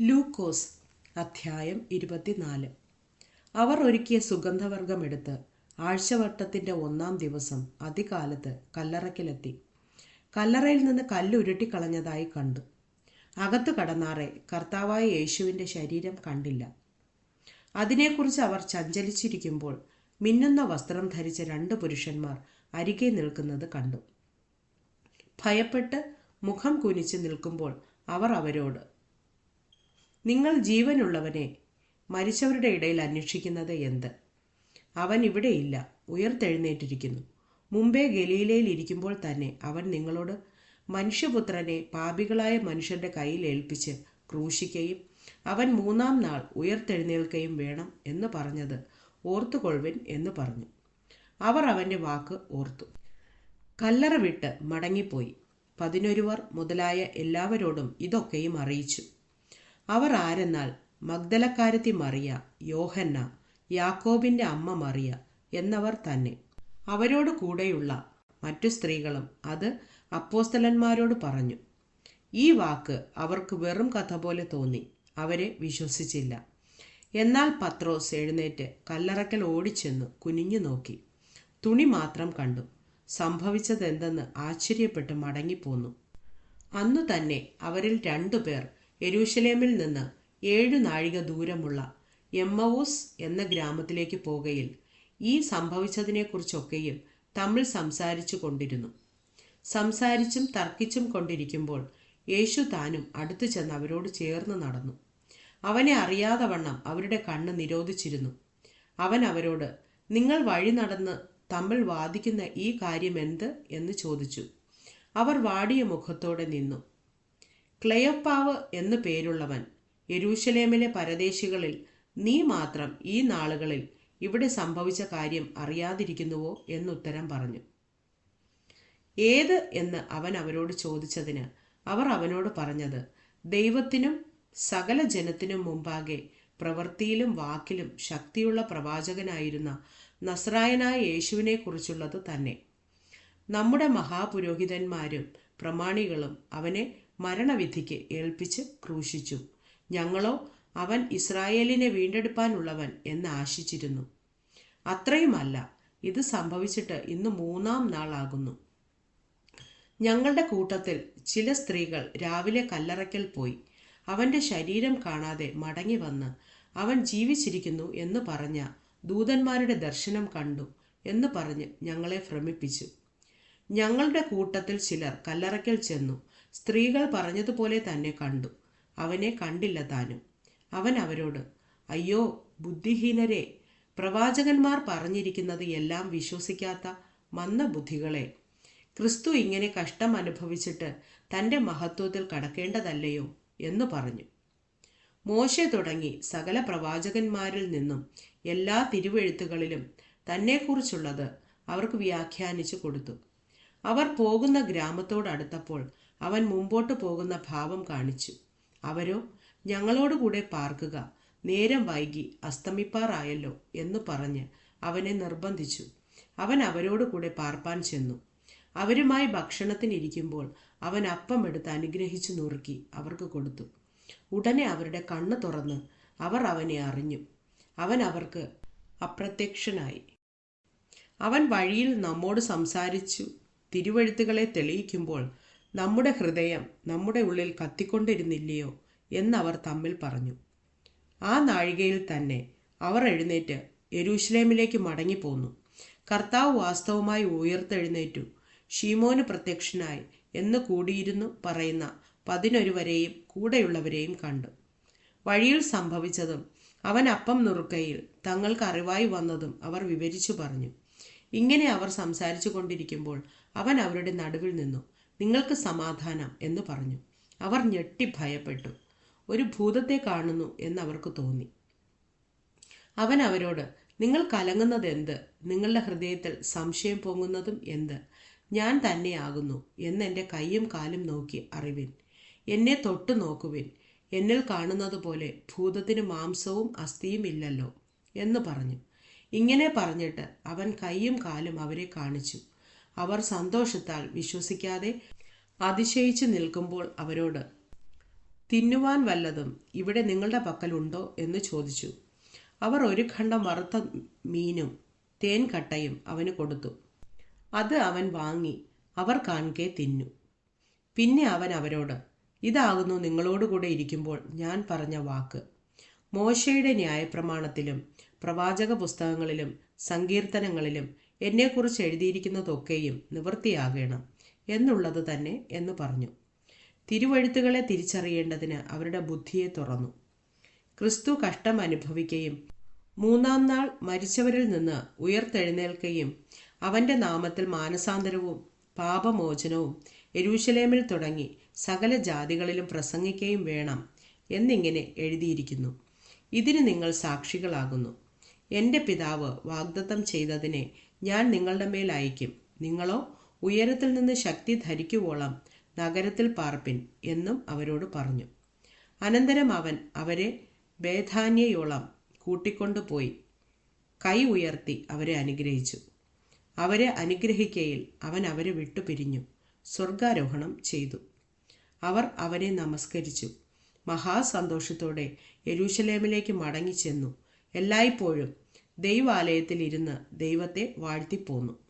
ലൂക്കോസ് അധ്യായം ഇരുപത്തിനാല്. അവർ ഒരുക്കിയ സുഗന്ധവർഗമെടുത്ത് ആഴ്ചവട്ടത്തിന്റെ ഒന്നാം ദിവസം അതികാലത്ത് കല്ലറയ്ക്കലെത്തി. കല്ലറയിൽ നിന്ന് കല്ലുരുട്ടിക്കളഞ്ഞതായി കണ്ടു. അകത്തു കടന്നാറെ കർത്താവായ യേശുവിന്റെ ശരീരം കണ്ടില്ല. അതിനെക്കുറിച്ച് അവർ ചഞ്ചലിച്ചിരിക്കുമ്പോൾ മിന്നുന്ന വസ്ത്രം ധരിച്ച രണ്ട് പുരുഷന്മാർ അരികെ നിൽക്കുന്നത് കണ്ടു. ഭയപ്പെട്ട് മുഖം കുനിച്ച് നിൽക്കുമ്പോൾ അവർ അവരോട് നിങ്ങൾ ജീവനുള്ളവനെ മരിച്ചവരുടെ ഇടയിൽ അന്വേഷിക്കുന്നത് എന്ത്? അവൻ ഇവിടെയില്ല ഉയർത്തെഴുന്നേറ്റിരിക്കുന്നു. മുമ്പേ ഗലീലയിൽ ഇരിക്കുമ്പോൾ തന്നെ അവൻ നിങ്ങളോട് മനുഷ്യപുത്രനെ പാപികളായ മനുഷ്യരുടെ കയ്യിൽ ഏൽപ്പിച്ച് ക്രൂശിക്കുകയും അവൻ മൂന്നാം നാൾ ഉയർത്തെഴുന്നേൽക്കുകയും വേണം എന്ന് പറഞ്ഞത് ഓർത്തുകൊള്ളുവിൻ എന്ന് പറഞ്ഞു. അവർ അവന്റെ വാക്ക് ഓർത്തു. കല്ലറ വിട്ട് മടങ്ങിപ്പോയി. പതിനൊരുവർ മുതലായ എല്ലാവരോടും ഇതൊക്കെയും അറിയിച്ചു. അവർ ആരെന്നാൽ മഗ്ദലക്കാരത്തി മറിയ യോഹന്ന യാക്കോബിന്റെ അമ്മ മറിയ എന്നവർ തന്നെ. അവരോട് കൂടെയുള്ള മറ്റു സ്ത്രീകളും അത് അപ്പോസ്തലന്മാരോട് പറഞ്ഞു ഈ വാക്ക് അവർക്ക് വെറും കഥ പോലെ തോന്നി അവരെ വിശ്വസിച്ചില്ല. എന്നാൽ പത്രോസ് എഴുന്നേറ്റ് കല്ലറക്കൽ ഓടിച്ചെന്ന് കുനിഞ്ഞു നോക്കി. തുണി മാത്രം കണ്ടു. സംഭവിച്ചതെന്തെന്ന് ആശ്ചര്യപ്പെട്ട് മടങ്ങിപ്പോന്നു. അന്നു തന്നെ അവരിൽ രണ്ടുപേർ യെരൂശലേമിൽ നിന്ന് ഏഴു നാഴിക ദൂരമുള്ള എമ്മവൂസ് എന്ന ഗ്രാമത്തിലേക്ക് പോകയിൽ ഈ സംഭവിച്ചതിനെക്കുറിച്ചൊക്കെയും തമ്മിൽ സംസാരിച്ചു കൊണ്ടിരുന്നു. സംസാരിച്ചും തർക്കിച്ചും കൊണ്ടിരിക്കുമ്പോൾ യേശു താനും അടുത്തു ചെന്ന് അവരോട് ചേർന്ന് നടന്നു. അവനെ അറിയാതെ വണ്ണം അവരുടെ കണ്ണ് നിരോധിച്ചിരുന്നു. അവൻ അവരോട് നിങ്ങൾ വഴി നടന്ന് തമ്മിൽ വാദിക്കുന്ന ഈ കാര്യം എന്ത് എന്ന് ചോദിച്ചു. അവർ വാടിയ മുഖത്തോടെ നിന്നു. ക്ലെയോപ്പാവ് എന്നു പേരുള്ളവൻ യെരൂശലേമിലെ പരദേശികളിൽ നീ മാത്രം ഈ നാളുകളിൽ ഇവിടെ സംഭവിച്ച കാര്യം അറിയാതിരിക്കുന്നുവോ എന്നുത്തരം പറഞ്ഞു. ഏത് എന്ന് അവൻ അവരോട് ചോദിച്ചതിന് അവർ അവനോട് പറഞ്ഞത് ദൈവത്തിനും സകല ജനത്തിനും മുമ്പാകെ പ്രവൃത്തിയിലും വാക്കിലും ശക്തിയുള്ള പ്രവാചകനായിരുന്ന നസ്രായനായ യേശുവിനെ കുറിച്ചുള്ളത് തന്നെ. നമ്മുടെ മഹാപുരോഹിതന്മാരും പ്രമാണികളും അവനെ മരണവിധിക്ക് ഏൽപ്പിച്ച് ക്രൂശിച്ചു. ഞങ്ങളോ അവൻ ഇസ്രായേലിനെ വീണ്ടെടുപ്പാനുള്ളവൻ എന്ന് ആശിച്ചിരുന്നു. അത്രയുമല്ല ഇത് സംഭവിച്ചിട്ട് ഇന്ന് മൂന്നാം നാളാകുന്നു. ഞങ്ങളുടെ കൂട്ടത്തിൽ ചില സ്ത്രീകൾ രാവിലെ കല്ലറയ്ക്കൽ പോയി. അവന്റെ ശരീരം കാണാതെ മടങ്ങി വന്ന് അവൻ ജീവിച്ചിരിക്കുന്നു എന്ന് പറഞ്ഞ ദൂതന്മാരുടെ ദർശനം കണ്ടു എന്ന് പറഞ്ഞ് ഞങ്ങളെ ഭ്രമിപ്പിച്ചു. ഞങ്ങളുടെ കൂട്ടത്തിൽ ചിലർ കല്ലറയ്ക്കൽ ചെന്നു. സ്ത്രീകൾ പറഞ്ഞതുപോലെ തന്നെ കണ്ടു. അവനെ കണ്ടില്ല താനും. അവൻ അവരോട് അയ്യോ ബുദ്ധിഹീനരെ പ്രവാചകന്മാർ പറഞ്ഞിരിക്കുന്നത് എല്ലാം വിശ്വസിക്കാത്ത മന്ദബുദ്ധികളെ ക്രിസ്തു ഇങ്ങനെ കഷ്ടം അനുഭവിച്ചിട്ട് തന്റെ മഹത്വത്തിൽ കടക്കേണ്ടതല്ലയോ? എന്ന് പറഞ്ഞു. മോശെ തുടങ്ങി സകല പ്രവാചകന്മാരിൽ നിന്നും എല്ലാ തിരുവെഴുത്തുകളിലും തന്നെക്കുറിച്ചുള്ളത് അവർക്ക് വ്യാഖ്യാനിച്ചു കൊടുത്തു. അവർ പോകുന്ന ഗ്രാമത്തോടടുത്തപ്പോൾ അവൻ മുമ്പോട്ട് പോകുന്ന ഭാവം കാണിച്ചു. അവരോ ഞങ്ങളോടുകൂടെ പാർക്കുക നേരം വൈകി അസ്തമിപ്പാറായല്ലോ എന്ന് പറഞ്ഞ് അവനെ നിർബന്ധിച്ചു. അവൻ അവരോട് കൂടെ പാർപ്പാൻ ചെന്നു. അവരുമായി ഭക്ഷണത്തിനിരിക്കുമ്പോൾ അവൻ അപ്പം എടുത്ത് അനുഗ്രഹിച്ചു നുറുക്കി അവർക്ക് കൊടുത്തു. ഉടനെ അവരുടെ കണ്ണ് തുറന്ന് അവർ അവനെ അറിഞ്ഞു. അവൻ അവർക്ക് അപ്രത്യക്ഷനായി. അവൻ വഴിയിൽ നമ്മോട് സംസാരിച്ചു തിരുവഴുത്തുകളെ തെളിയിക്കുമ്പോൾ നമ്മുടെ ഹൃദയം നമ്മുടെ ഉള്ളിൽ കത്തിക്കൊണ്ടിരുന്നില്ലയോ എന്നവർ തമ്മിൽ പറഞ്ഞു. ആ നാഴികയിൽ തന്നെ അവർ എഴുന്നേറ്റ് യെരൂഷലേമിലേക്ക് മടങ്ങിപ്പോന്നു. കർത്താവ് വാസ്തവമായി ഉയർത്തെഴുന്നേറ്റു. ഷീമോന് പ്രത്യക്ഷനായി എന്ന് കൂടിയിരുന്നു പറയുന്ന പതിനൊരുവരെയും കൂടെയുള്ളവരെയും കണ്ടു. വഴിയിൽ സംഭവിച്ചതും അവൻ അപ്പം നുറുക്കയിൽ തങ്ങൾക്ക് അറിവായി വന്നതും അവർ വിവരിച്ചു പറഞ്ഞു. ഇങ്ങനെ അവർ സംസാരിച്ചു കൊണ്ടിരിക്കുമ്പോൾ അവൻ അവരുടെ നടുവിൽ നിന്നു. നിങ്ങൾക്ക് സമാധാനം എന്ന് പറഞ്ഞു. അവർ ഞെട്ടി ഭയപ്പെട്ടു. ഒരു ഭൂതത്തെ കാണുന്നു എന്നവർക്ക് തോന്നി. അവൻ അവരോട് നിങ്ങൾ കലങ്ങുന്നത് എന്ത്? നിങ്ങളുടെ ഹൃദയത്തിൽ സംശയം പൊങ്ങുന്നതും എന്ത്? ഞാൻ തന്നെയാകുന്നു എന്ന് എന്റെ കൈയും കാലും നോക്കി അറിവിൻ. എന്നെ തൊട്ടു നോക്കുവിൻ. എന്നിൽ കാണുന്നത് പോലെ ഭൂതത്തിന് മാംസവും അസ്ഥിയും ഇല്ലല്ലോ എന്ന് പറഞ്ഞു. ഇങ്ങനെ പറഞ്ഞിട്ട് അവൻ കൈയും കാലും അവരെ കാണിച്ചു. അവർ സന്തോഷത്താൽ വിശ്വസിക്കാതെ അതിശയിച്ചു നിൽക്കുമ്പോൾ അവരോട് തിന്നുവാൻ വല്ലതും ഇവിടെ നിങ്ങളുടെ പക്കലുണ്ടോ? എന്ന് ചോദിച്ചു. അവർ ഒരു ഖണ്ഡം വറുത്ത മീനും തേൻ കട്ടയും അവന് കൊടുത്തു. അത് അവൻ വാങ്ങി അവർ കാൺകെ തിന്നു. പിന്നെ അവൻ അവരോട് ഇതാകുന്നു നിങ്ങളോടുകൂടെ ഇരിക്കുമ്പോൾ ഞാൻ പറഞ്ഞ വാക്ക്. മോശയുടെ ന്യായപ്രമാണത്തിലും പ്രവാചക പുസ്തകങ്ങളിലും സങ്കീർത്തനങ്ങളിലും എന്നെക്കുറിച്ച് എഴുതിയിരിക്കുന്നതൊക്കെയും നിവൃത്തിയാകണം എന്നുള്ളത് തന്നെ എന്ന് പറഞ്ഞു. തിരുവഴുത്തുകളെ തിരിച്ചറിയേണ്ടതിന് അവരുടെ ബുദ്ധിയെ തുറന്നു. ക്രിസ്തു കഷ്ടം അനുഭവിക്കുകയും മൂന്നാം നാൾ മരിച്ചവരിൽ നിന്ന് ഉയർത്തെഴുന്നേൽക്കുകയും അവന്റെ നാമത്തിൽ മാനസാന്തരവും പാപമോചനവും എരൂശലേമിൽ തുടങ്ങി സകല ജാതികളിലും പ്രസംഗിക്കുകയും വേണം എന്നിങ്ങനെ എഴുതിയിരിക്കുന്നു. ഇതിന് നിങ്ങൾ സാക്ഷികളാകുന്നു. എന്റെ പിതാവ് വാഗ്ദത്തം ചെയ്തതിനെ ഞാൻ നിങ്ങളുടെ മേൽ അയക്കും നിങ്ങളോ ഉയരത്തിൽ നിന്ന് ശക്തി ധരിക്കുവോളം നഗരത്തിൽ പാർപ്പിൻ എന്നും അവരോട് പറഞ്ഞു. അനന്തരം അവൻ അവരെ ബേധാന്യയോളം കൂട്ടിക്കൊണ്ടുപോയി. കൈ ഉയർത്തി അവരെ അനുഗ്രഹിച്ചു. അവരെ അനുഗ്രഹിക്കയിൽ അവൻ അവരെ വിട്ടുപിരിഞ്ഞു സ്വർഗാരോഹണം ചെയ്തു. അവർ അവനെ നമസ്കരിച്ചു. മഹാസന്തോഷത്തോടെ യരൂശലേമിലേക്ക് മടങ്ങിച്ചെന്നു. എല്ലായ്പ്പോഴും ദൈവാലയത്തിൽ ഇരുന്ന് ദൈവത്തെ വാഴ്ത്തിപ്പോന്നു.